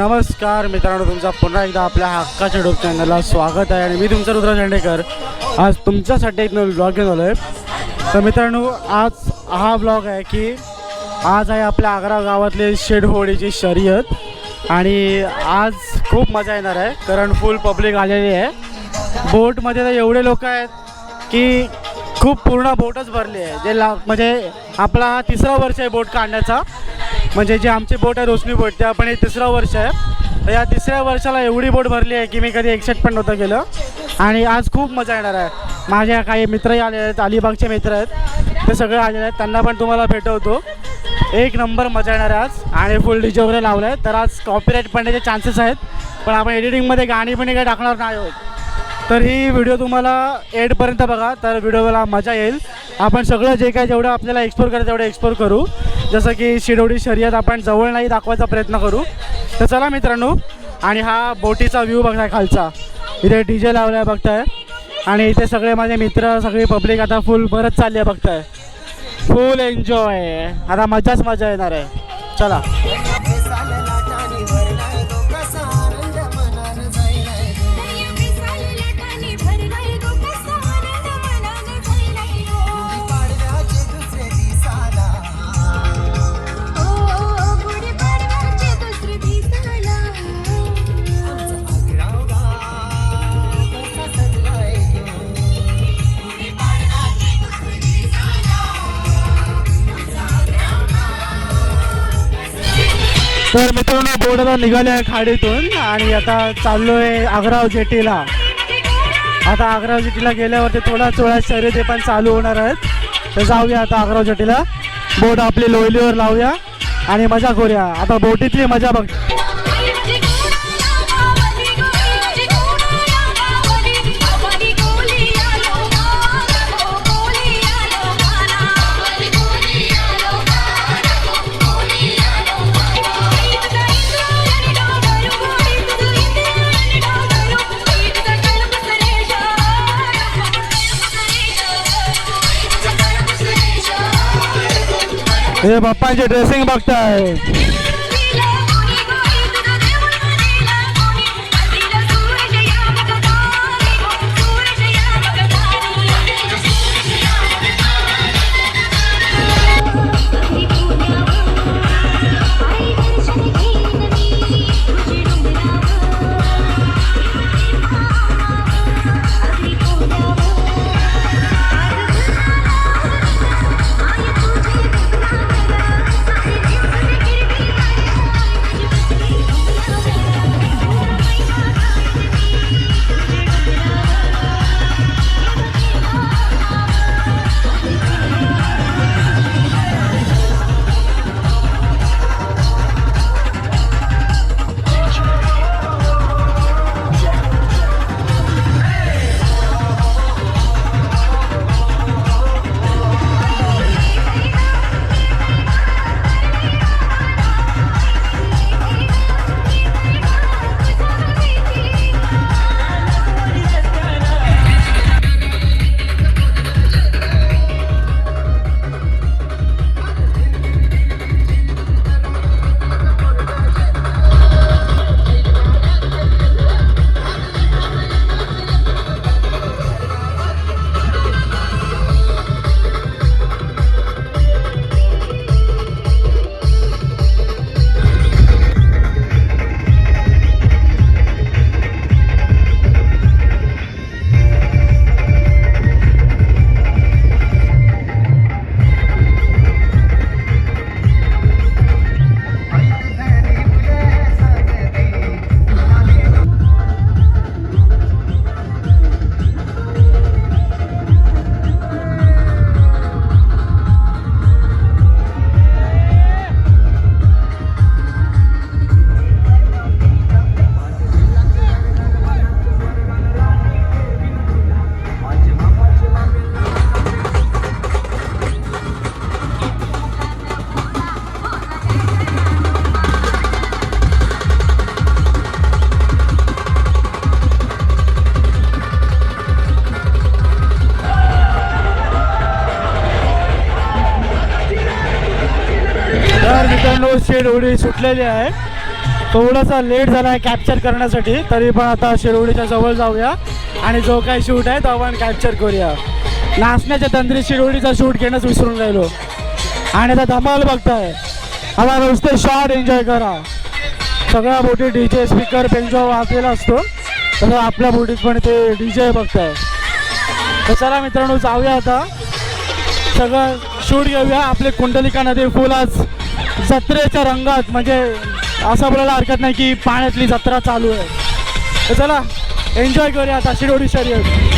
नमस्कार मित्रांनो तुमचा पुन्हा एकदा आपल्या हक्काच्या डोब चॅनलला स्वागत आहे. आणि मी तुमचा रुद्र झेंडेकर. आज तुमच्यासाठी एक नवीन ब्लॉग घेऊन आलो आहे तर मित्रांनो आज हा ब्लॉग आहे की आज आहे आपल्या आग्रा गावातले शेडहोडीची शर्यत. आणि आज खूप मजा येणार आहे कारण फुल पब्लिक आलेली आहे. बोटमध्ये तर एवढे लोक आहेत की खूप पूर्ण बोटच भरली आहे. जे ला म्हणजे आपला हा तिसरा वर्ष आहे बोट काढण्याचा. म्हणजे जे आमची बोट आहे रोशनी बोट ते आपण हे तिसरं वर्ष आहे. तर या तिसऱ्या वर्षाला एवढी बोट भरली आहे की मी कधी एक्सेप्ट पण नव्हतं केलं. आणि आज खूप मजा येणार आहे. माझ्या काही मित्रही आले आहेत अलिबागचे मित्र आहेत. ते सगळे आलेले आहेत. त्यांना पण तुम्हाला भेटवतो. एक नंबर मजा येणार आहे आज. आणि फुल डीजे वगैरे लावलं आहे तर आज कॉपीराईट पडण्याचे चान्सेस आहेत. पण आपण एडिटिंगमध्ये गाणी पण काही टाकणार नाही आहोत. तर ही व्हिडिओ तुम्हाला एडपर्यंत बघा तर व्हिडिओला मजा येईल. आपण सगळं जे काय जेवढं आपल्याला एक्सप्लोर करायचं तेवढं एक्सप्लोर करू. जसं की शिडोडी शर्यत आपण जवळ नाही दाखवायचा प्रयत्न करू. तर चला मित्रांनो आणि हा बोटीचा व्ह्यू बघताय खालचा. इथे डी जे लावला आहे बघताय. आणि इथे सगळे माझे मित्र सगळी पब्लिक आता फुल भरत चालली आहे बघताय. फुल एन्जॉय आता मजाच मजा येणार आहे. चला. तर मित्रांनो बोट निघालो आहे खाडीतून आणि आता चाललोय आहे आग्राव जेटीला. आता आग्राव जेटीला गेल्यावरती थोडा चोळा शर्यती पण चालू होणार आहेत. तर जाऊया आता आग्राव जेटीला. बोट आपली लोयलीवर लावूया आणि मजा करूया. आता बोटीतली मजा बघ. हे बाप्पांचे ड्रेसिंग बघताय. तर सुटलेली आहे. थोडासा लेट झाला आहे कॅप्चर करण्यासाठी. तरी पण आता शिरवडीच्या जवळ जाऊया. आणि जो काही शूट आहे तो आपण कॅप्चर करूया. नाचण्याच्या तंत्री शिरवडीचा शूट घेणंच विसरून राहिलो. आणि आता धमाल बघताय. आता नुसते शॉट एन्जॉय करा. सगळ्या बोटी डी जे स्पीकर पेंजो वाजलेला असतो. तसं आपल्या बोटीत पण ते डी जे बघताय. तर चला मित्रांनो जाऊया आता. सगळं शूट घेऊया. आपले कुंडलिका नदी फुल आज जत्रेच्या रंगात म्हणजे असं बोलायला हरकत नाही की पाण्यातली जत्रा चालू आहे. तर चला एन्जॉय करूया आता शिरोडी शर्यत.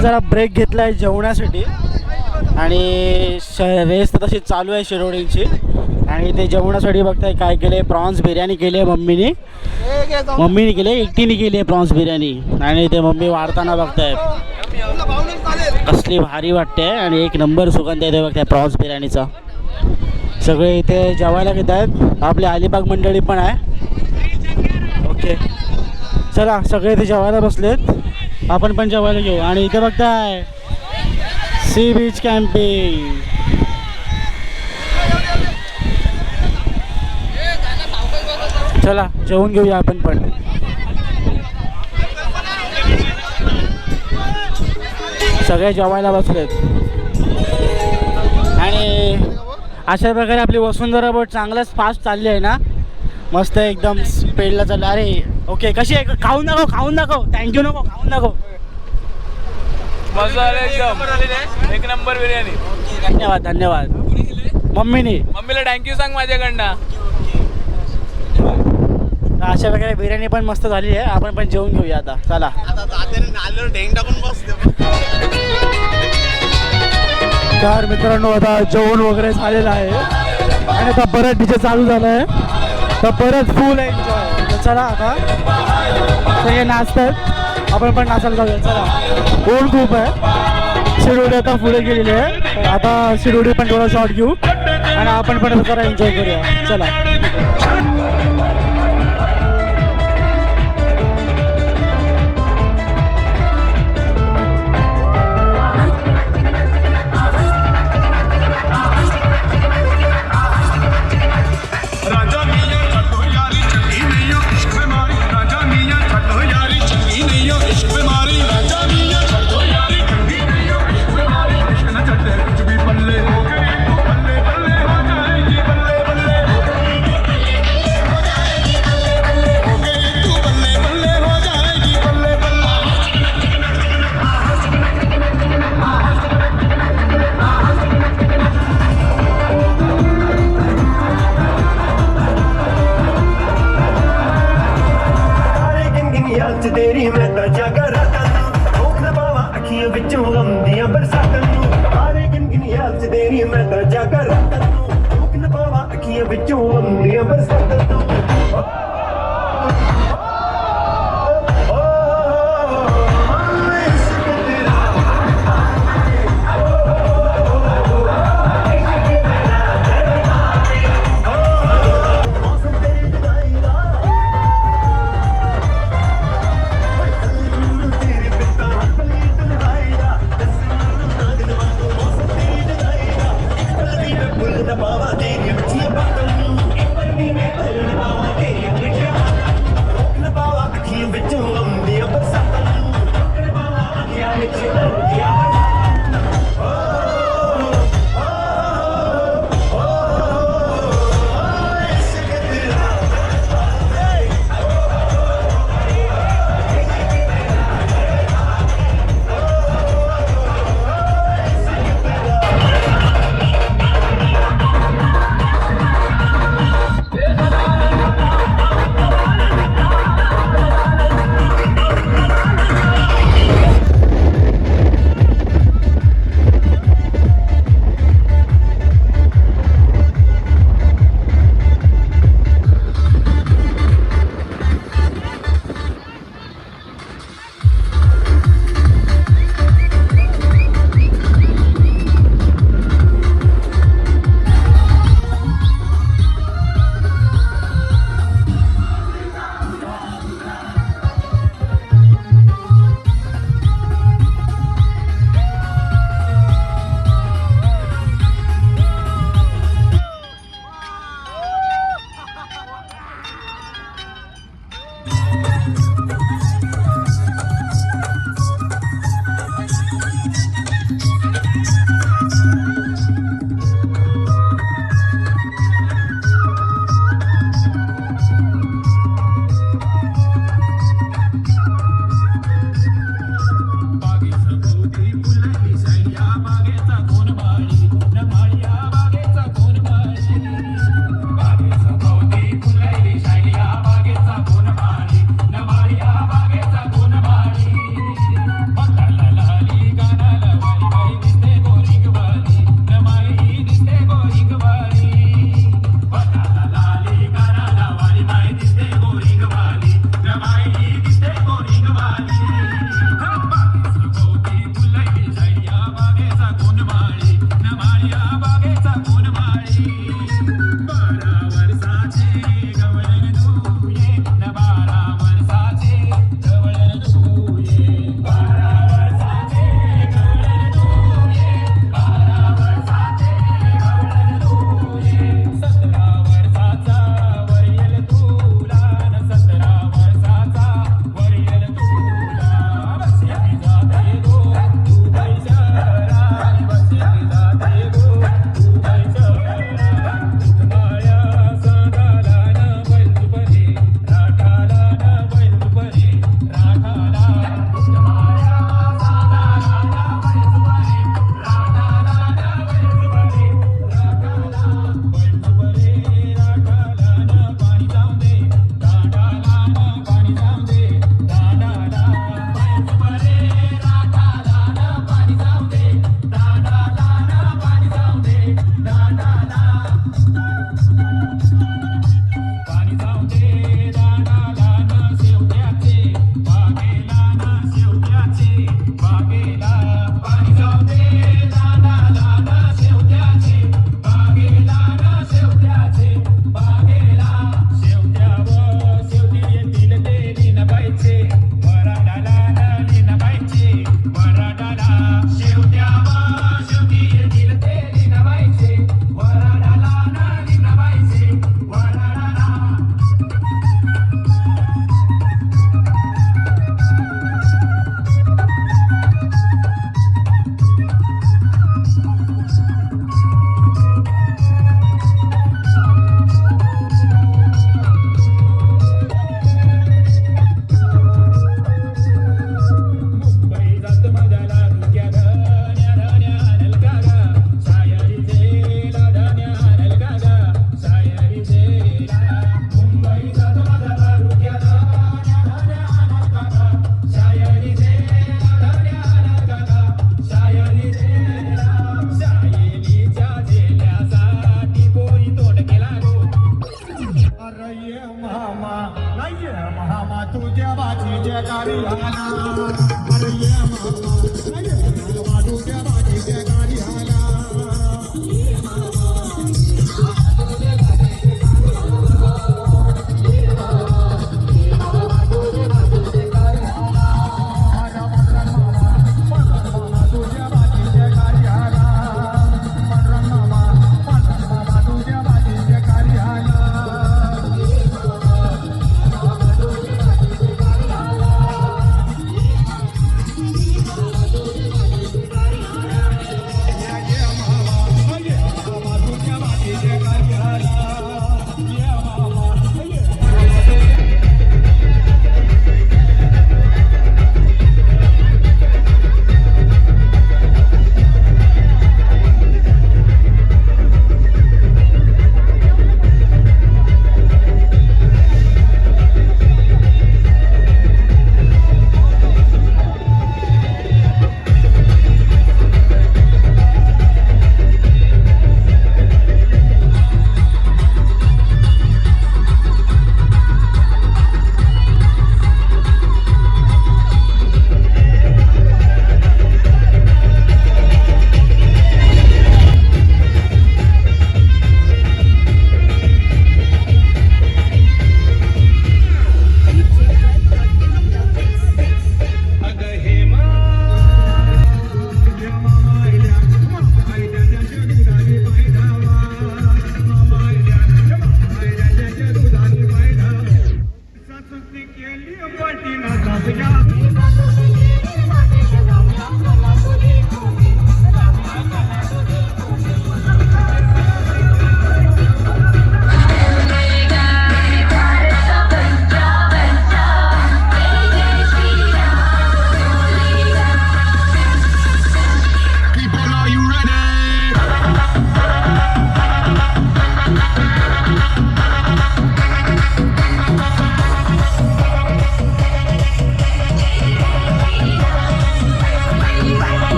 जरा ब्रेक घेतला आहे जेवण्यासाठी. आणि श रेस तर तशी चालू आहे शिरोडींची. आणि ते जेवणासाठी बघताय काय केलं प्रॉन्स बिर्याणी केली आहे मम्मीने. मम्मीने केली एकटीने केली आहे प्रॉन्स बिर्याणी. आणि ते मम्मी वाढताना बघताय. कसली भारी वाटते. आणि एक नंबर सुगंध येते बघताय प्रॉन्स बिर्याणीचा. सगळे इथे जेवायला घेत आहेत. आपली अलिबाग मंडळी पण आहे. ओके. चला सगळे इथे जेवायला बसलेत. आपण पण जेवायला घेऊ आणि इथे बघताय सी बीच कॅम्पिंग चला जेवून घेऊया आपण पण. सगळे जेवायला बसलेत. आणि अशा प्रकारे आपली वसुंधरा बोट चांगलंच फास्ट चालली आहे ना? मस्त एकदम स्पीडला चाललं. अरे ओके कशी आहे? खाऊन दाखव खाऊन दाखव. थँक्यू नको खाऊन दाखव. मजा आला एकदम. एक नंबर बिर्याणी. धन्यवाद धन्यवाद. मम्मीने? मम्मीला थँक्यू सांग माझ्याकडनं. तर अशा प्रकारे बिर्याणी पण मस्त झाली आहे. आपण पण जेवून घेऊया आता. चला. तर मित्रांनो आता जेवण वगैरे झालेलं आहे. आणि आता परत डीजे चालू झालं आहे तर परत फुल एन्जॉय चला आता. सगळे नाचतात. आपण पण नाचायला जाऊया. चला. ऊन खूप आहे. शिरोडी आता पुढे गेलेली आहे. आता शिरोडी पण थोडा शॉर्ट घेऊ. आणि आपण पण जरा एन्जॉय करूया. चला.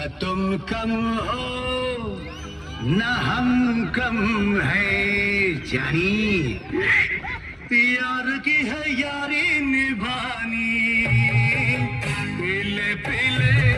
न तुम कम हो ना हम कम है जानी। यार की है यारी निभानी। पीले पीले